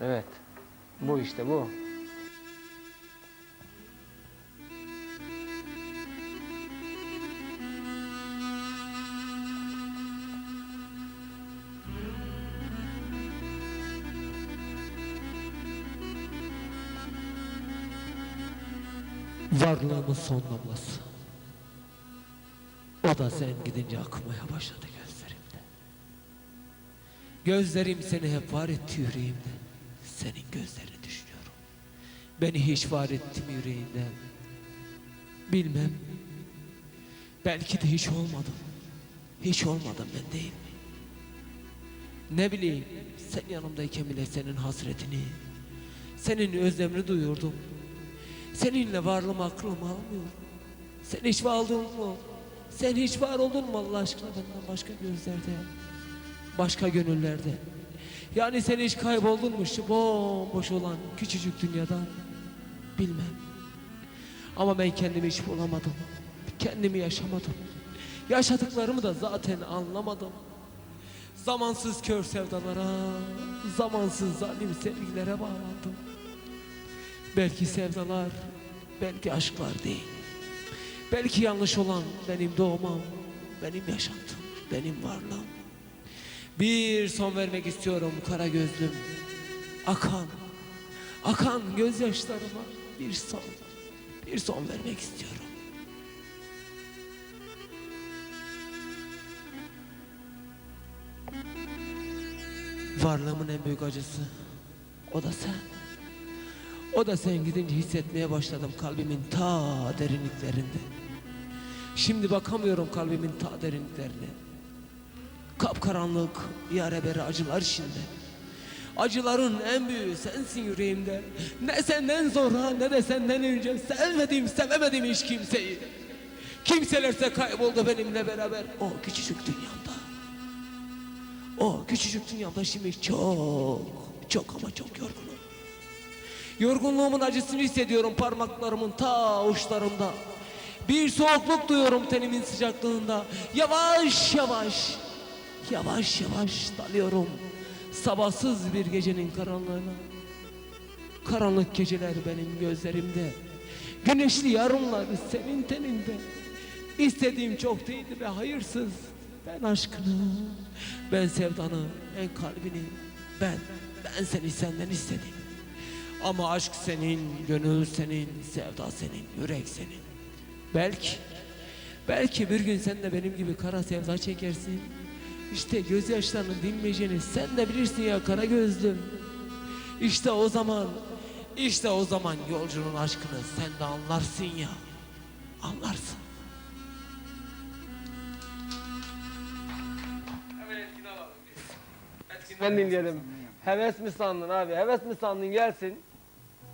Evet. Bu işte bu. Varlığımın son damlası. O da sen gidince akmaya başladı gözlerimde. Gözlerim seni hep var etti yüreğimde. Senin gözlerini düşünüyorum. Beni hiç var ettim yüreğinde. Bilmem. Belki de hiç olmadım. Hiç olmadım ben değil mi? Ne bileyim sen yanımdayken bile senin hasretini, senin özlemini duyurdum. Seninle varlığım aklım almıyor. Sen hiç var oldun mu? Sen hiç var oldun mu Allah aşkına benden başka gözlerde? Başka gönüllerde? Yani sen hiç kayboldun mu şu bomboş olan küçücük dünyada? Bilmem. Ama ben kendimi hiç bulamadım. Kendimi yaşamadım. Yaşadıklarımı da zaten anlamadım. Zamansız kör sevdalara, zamansız zalim sevgilere bağlandım. Belki sevdalar, belki aşklar değil. Belki yanlış olan benim doğmam, benim yaşantım, benim varlığım. Bir son vermek istiyorum kara gözlüm. Akan, akan gözyaşlarıma bir son, bir son vermek istiyorum. Varlığımın en büyük acısı o da sen. O da sen gidince hissetmeye başladım kalbimin ta derinliklerinde. Şimdi bakamıyorum kalbimin ta derinliklerine. Kapkaranlık, yare bere acılar içinde. Acıların en büyüğü sensin yüreğimde. Ne senden sonra ne de senden önce sevmedim sevemedim hiç kimseyi. Kimselerse kayboldu benimle beraber o küçücük dünyamda. O küçücük dünyamda şimdi çok, çok ama çok yorgunum. Yorgunluğumun acısını hissediyorum parmaklarımın ta uçlarımda. Bir soğukluk duyuyorum tenimin sıcaklığında. Yavaş yavaş, yavaş yavaş dalıyorum. Sabahsız bir gecenin karanlığına. Karanlık geceler benim gözlerimde. Güneşli yarınlar senin teninde. İstediğim çok değildi ve hayırsız. Ben aşkını, ben sevdanı, ben kalbini, ben, ben seni senden istedim. Ama aşk senin, gönül senin, sevda senin, yürek senin. Belki, belki bir gün sen de benim gibi kara sevda çekersin. İşte gözyaşlarının dinmeyeceğini sen de bilirsin ya kara gözlüm. İşte o zaman, işte o zaman yolcunun aşkını sen de anlarsın ya. Anlarsın. Ben dinleyelim. Heves mi sandın abi? Heves mi sandın gelsin.